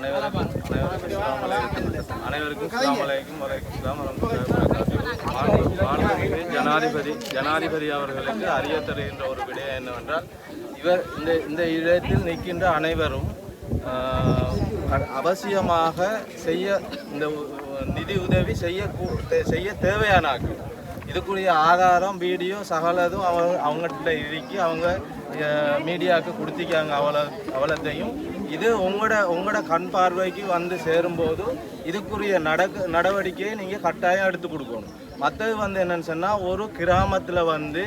அனைவருக்கும் அனைவருக்கும் அஸ்ஸலாமு அலைக்கும். அனைவருக்கும் அஸ்ஸலாமு அலைக்கும் ஜனாதிபதி ஜனாதிபதி அவர்களுக்கு அறிய தருகின்ற ஒரு விடயம் என்னவென்றால் இவர் இந்த இந்த இடத்தில் நிற்கின்ற அனைவரும் அவசியமாக செய்ய இந்த நிதி உதவி செய்ய கூ- தே- செய்ய தேவையான ஆட்கள் இதுக்குரிய ஆதாரம் வீடியோ சகலதும் அவங்க அவங்ககிட்ட இறுக்கி அவங்க மீடியாவுக்கு கொடுத்திக்காங்க அவ்வளோ அவ்வளோத்தையும் இது உங்களோட உங்களோட கண் பார்வைக்கு வந்து சேரும்போது இதுக்குரிய நடக்க நடவடிக்கையை நீங்கள் கட்டாயம் எடுத்து கொடுக்கணும். மற்றது வந்து என்னன்னு சொன்னால் ஒரு கிராமத்தில் வந்து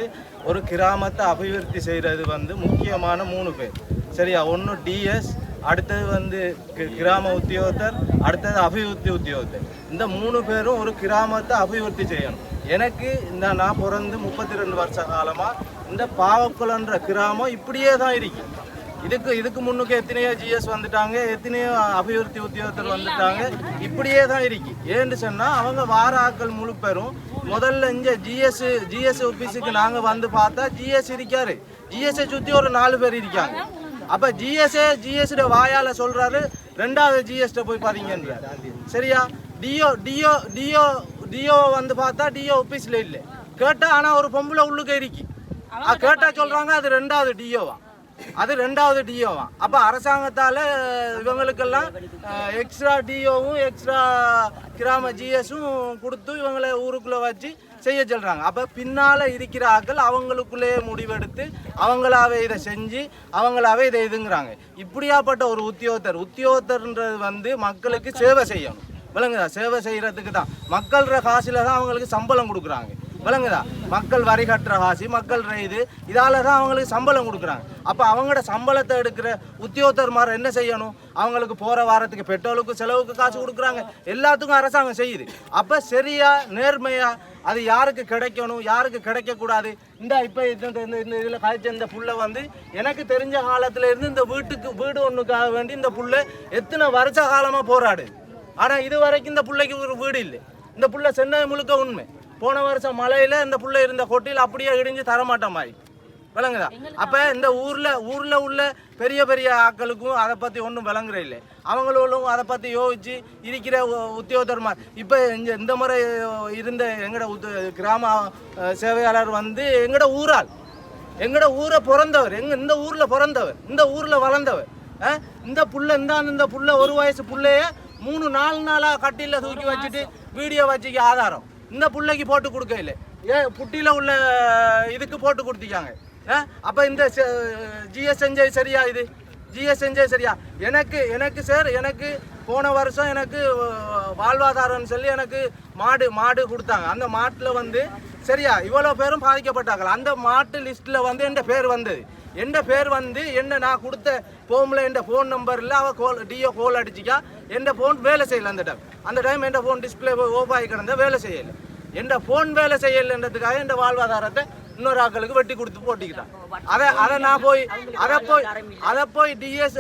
ஒரு கிராமத்தை அபிவிருத்தி செய்கிறது வந்து முக்கியமான மூணு பேர். சரியா? ஒன்று டிஎஸ் அடுத்தது வந்து கி- கிராம உத்தியோகத்தர் அடுத்தது அபிவிருத்தி உத்தியோகத்தர். இந்த மூணு பேரும் ஒரு கிராமத்தை அபிவிருத்தி செய்யணும். எனக்கு இந்த நான் பிறந்து முப்பத்தி ரெண்டு வருஷ காலமாக இந்த பாவக்குளன்ற கிராமம் இப்படியே தான் இருக்கு. இதுக்கு இதுக்கு முன்னுக்கு எத்தனையோ ஜிஎஸ் வந்துட்டாங்க எத்தனையோ அபிவிருத்தி உத்தியோகத்தர் வந்துட்டாங்க இப்படியே தான் இருக்கு. ஏன்னு சொன்னால் அவங்க வார ஆக்கள் முழு பெறும் முதல்ல இங்கே ஜிஎஸ் ஜிஎஸ் ஆஃபீஸுக்கு நாங்கள் வந்து பார்த்தா ஜிஎஸ் இருக்காரு. ஜிஎஸ்ஐ சுற்றி ஒரு நாலு பேர் இருக்காங்க. அப்ப ஜிஎஸ்ஏ ஜிஎஸ் வாயால சொல்றாரு. ரெண்டாவது ஜிஎஸ்ட போய் பாத்தீங்கன்ற. சரியா? டிஓ டிஓ டிஓ டிஓ வந்து பார்த்தா டிஓ ஆபீஸ்ல இல்ல. கேட்டா ஆனா ஒரு பொம்பளை உள்ளுக்கு இருக்கு. கேட்டா சொல்றாங்க அது ரெண்டாவது டிஓவா அது ரெண்டாவது டிஓவா அப்ப அரசாங்கத்தால இவங்களுக்கெல்லாம் எக்ஸ்ட்ரா டிஓவும் எக்ஸ்ட்ரா கிராம ஜிஎஸும் கொடுத்து இவங்களை ஊருக்குள்ள வச்சு செய்ய சொல்கிறாங்க அப்போ பின்னால் இருக்கிற ஆட்கள் அவங்களுக்குள்ளேயே முடிவெடுத்து அவங்களாவே இதை செஞ்சு அவங்களாவே இதை இதுங்கிறாங்க. இப்படியாப்பட்ட ஒரு உத்தியோகத்தர் உத்தியோகத்தர்ன்றது வந்து மக்களுக்கு சேவை செய்யணும். விளங்குதா? சேவை செய்கிறதுக்கு தான் மக்கள்ற காசில் தான் அவங்களுக்கு சம்பளம் கொடுக்குறாங்க. விளங்குதா? மக்கள் வரி கட்டுற காசி மக்கள் இது இதால தான் அவங்களுக்கு சம்பளம் கொடுக்குறாங்க. அப்போ அவங்களோட சம்பளத்தை எடுக்கிற உத்தியோகத்தர்மார் என்ன செய்யணும்? அவங்களுக்கு போகிற வாரத்துக்கு பெட்ரோலுக்கு செலவுக்கு காசு கொடுக்குறாங்க. எல்லாத்துக்கும் அரசாங்கம் செய்யுது. அப்போ சரியா நேர்மையா அது யாருக்கு கிடைக்கணும் யாருக்கு கிடைக்கக்கூடாது? இந்த இப்போ இந்த இந்த- இந்த இதில் காய்ச்ச இந்த புல்லை வந்து எனக்கு தெரிஞ்ச காலத்துல இருந்து இந்த வீட்டுக்கு வீடு ஒன்றுக்காக வேண்டி இந்த புல்லை எத்தனை வருஷ காலமாக போராடுது ஆனால் இது வரைக்கும் இந்த பிள்ளைக்கு ஒரு வீடு இல்லை. இந்த புள்ள சென்னை முழுக்க உண்மை. போன வருஷம் மழையில இந்த புள்ள இருந்த கொட்டியில் அப்படியே இடிஞ்சு தரமாட்ட மாதிரி விளங்குதா அப்ப இந்த ஊர்ல ஊர்ல உள்ள பெரிய பெரிய ஆட்களுக்கும் அதை பத்தி ஒன்றும் விளங்குற இல்லை. அவங்களும் அதை பத்தி யோசிச்சு இருக்கிற உத்தியோகத்தர்மார். இப்ப இங்க இந்த முறை இருந்த எங்கட கிராம சேவையாளர் வந்து எங்கட ஊரால் எங்கட ஊரை பிறந்தவர் எங்க இந்த ஊர்ல பிறந்தவர் இந்த ஊர்ல வளர்ந்தவர் இந்த புள்ள இந்த இந்த புள்ள ஒரு வயசு புள்ளைய மூணு நாலு நாளா கட்டில தூக்கி வச்சுட்டு வீடியோ வச்சுக்க ஆதாரம். இந்த பிள்ளைக்கு போட்டு கொடுக்கல ஏன் ஏ உள்ள இதுக்கு போட்டு கொடுத்துக்காங்க அப்போ இந்த ஜிஎஸ் சரியா இது? ஜிஎஸ் சரியா? எனக்கு எனக்கு சார் எனக்கு போன வருஷம் எனக்கு வாழ்வாதாரம்னு சொல்லி எனக்கு மாடு மாடு கொடுத்தாங்க. அந்த மாட்டில் வந்து சரியா இவ்வளோ பேரும் பாதிக்கப்பட்டாங்க அந்த மாட்டு லிஸ்ட்டில் வந்து என் பேர் வந்தது? என் பேர் வந்து என்ன நான் கொடுத்த ஃபோமில் என் ஃபோன் நம்பரில் அவள் கோல் டிஓ கோல் அடிச்சிக்கா என் ஃபோன் வேலை செய்யலை அந்த டைம் அந்த டைம் என் ஃபோன் டிஸ்பிளே ஓப் ஆகி கிடந்த வேலை செய்யலை. என்ற ஃபோன் வேலை செய்யலைன்றதுக்காக என்ற வாழ்வாதாரத்தை இன்னொரு ஆட்களுக்கு வெட்டி கொடுத்து போட்டிக்கிட்டான். அதை அதை நான் போய் அதை போய் அதை போய் டிஎஸ்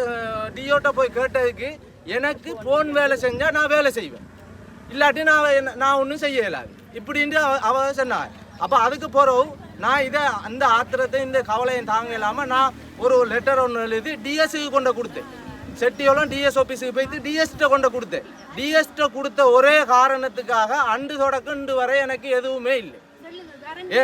டிஓட்ட போய் கேட்டதுக்கு எனக்கு ஃபோன் வேலை செஞ்சால் நான் வேலை செய்வேன். இல்லாட்டி நான் என்ன- நான் ஒன்றும் செய்யலை இப்படின்ட்டு அவ அவ சொன்னாங்க அப்போ அதுக்கு போகிறவும் நான் இதை அந்த ஆத்திரத்தை இந்த கவலையும் தாங்க இல்லாமல் நான் ஒரு லெட்டர் ஒன்று எழுதி டிஎஸ்சிக்கு கொண்டு கொடுத்தேன். செட்டியோളം டிஎஸ் ஆஃபீஸுக்கு போயிட்டு டிஎஸ்ட்ட கொண்டு கொடுத்தேன். டிஎஸ்ட்ட கொடுத்த ஒரே காரணத்துக்காக அண்டு தொடக்கம் இன்று வரை எனக்கு எதுவுமே இல்லை. ஏ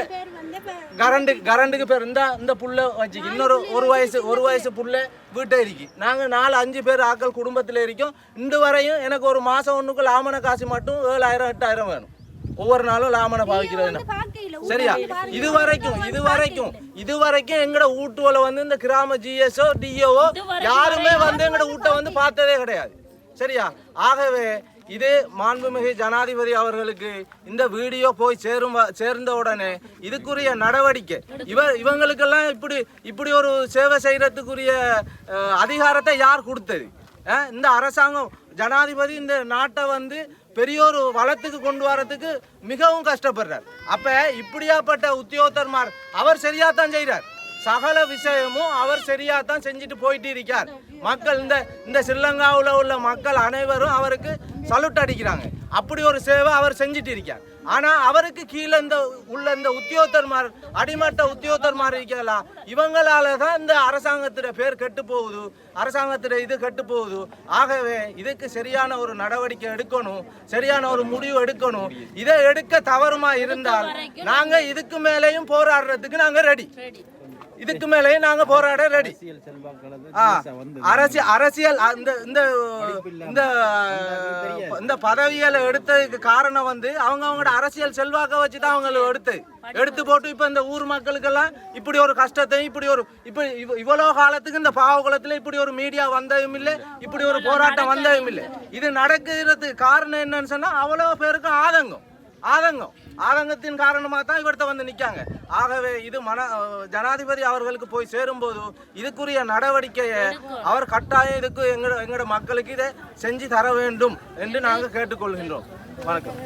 கரண்ட் கரண்ட்டுக்கு பேர். இந்த இந்த புள்ள வச்சுக்கு. இன்னொரு ஒரு வயசு ஒரு வயசு புள்ள. வீட்டை இருக்கு. நாங்கள் நாலு அஞ்சு பேர் ஆக்கள் குடும்பத்தில் இருக்கோம். இன்று வரையும் எனக்கு ஒரு மாதம் ஒன்றுக்கு லாமன காசு மட்டும் ஏழாயிரம் எட்டாயிரம் வேணும். ஒவ்வொரு நாளும் லாமனை பாவிக்கிறது சரியா? இது வரைக்கும் இது வரைக்கும் இது வரைக்கும் எங்கட வீட்டுல வந்து இந்த கிராம ஜிஎஸ்ஓ டிஓஓ யாருமே வந்து எங்கட வீட்டை வந்து பார்த்ததே கிடையாது. சரியா? ஆகவே இது மாண்புமிகு ஜனாதிபதி அவர்களுக்கு இந்த வீடியோ போய் சேரும் சேர்ந்த உடனே இதுக்குரிய நடவடிக்கை இவ இவங்களுக்கெல்லாம் இப்படி இப்படி ஒரு சேவை செய்யறதுக்குரிய அஹ், அதிகாரத்தை யார் கொடுத்தது? இந்த அரசாங்கம் ஜனாதிபதி இந்த நாட்டை வந்து பெரியோர் வளத்துக்கு கொண்டு வரதுக்கு மிகவும் கஷ்டப்படுறார். அப்ப இப்படியாப்பட்ட உத்தியோகத்தர்மார் அவர் சரியா தான் செய்கிறார் சகல விஷயமும் அவர் சரியா தான் செஞ்சுட்டு போயிட்டு இருக்கார். மக்கள் இந்த இந்த ஸ்ரீலங்காவில் உள்ள மக்கள் அனைவரும் அவருக்கு சல்யூட் அடிக்கிறாங்க. அப்படி ஒரு சேவை அவர் செஞ்சுட்டு இருக்கார். ஆனா அவருக்கு கீழே இந்த உள்ள இந்த உத்தியோகத்தர்மார் அடிமட்ட உத்தியோகத்தர்மார் இருக்கலாம் இவங்களால தான் இந்த அரசாங்கத்திட பேர் கெட்டு போகுது அரசாங்கத்திட இது கெட்டு போகுது. ஆகவே இதுக்கு சரியான ஒரு நடவடிக்கை எடுக்கணும் சரியான ஒரு முடிவு எடுக்கணும். இதை எடுக்க தவறுமா இருந்தால் நாங்க இதுக்கு மேலேயும் போராடுறதுக்கு நாங்க ரெடி இதுக்கு மேலேயும் நாங்க போராட ரெடி அரசியல் அரசியல் அந்த இந்த இந்த இந்த பதவிகளை எடுத்ததுக்கு காரணம் வந்து அவங்க அவங்களோட அரசியல் செல்வாக்க வச்சு தான் அவங்களை எடுத்து. எடுத்து போட்டு இப்ப இந்த ஊர் மக்களுக்கெல்லாம் இப்படி ஒரு கஷ்டத்தை இப்படி ஒரு இப்ப இவ- இவ்வளவு காலத்துக்கு இந்த பாவகுலத்துல இப்படி ஒரு மீடியா வந்ததும் இல்லை இப்படி ஒரு போராட்டம் வந்ததும் இல்லை. இது நடக்கிறதுக்கு காரணம் என்னன்னு சொன்னா அவ்வளவு பேருக்கும் ஆதங்கம். ஆதங்கம். ஆதங்கத்தின் காரணமாக தான் இவர்கிட்ட வந்து நிற்காங்க ஆகவே இது மன ஜனாதிபதி அவர்களுக்கு போய் சேரும்போது இதுக்குரிய நடவடிக்கையை அவர் கட்டாயம் இதுக்கு எங்களோட எங்களோட மக்களுக்கு இதை செஞ்சு தர வேண்டும் என்று நாங்கள் கேட்டுக்கொள்கின்றோம். வணக்கம்.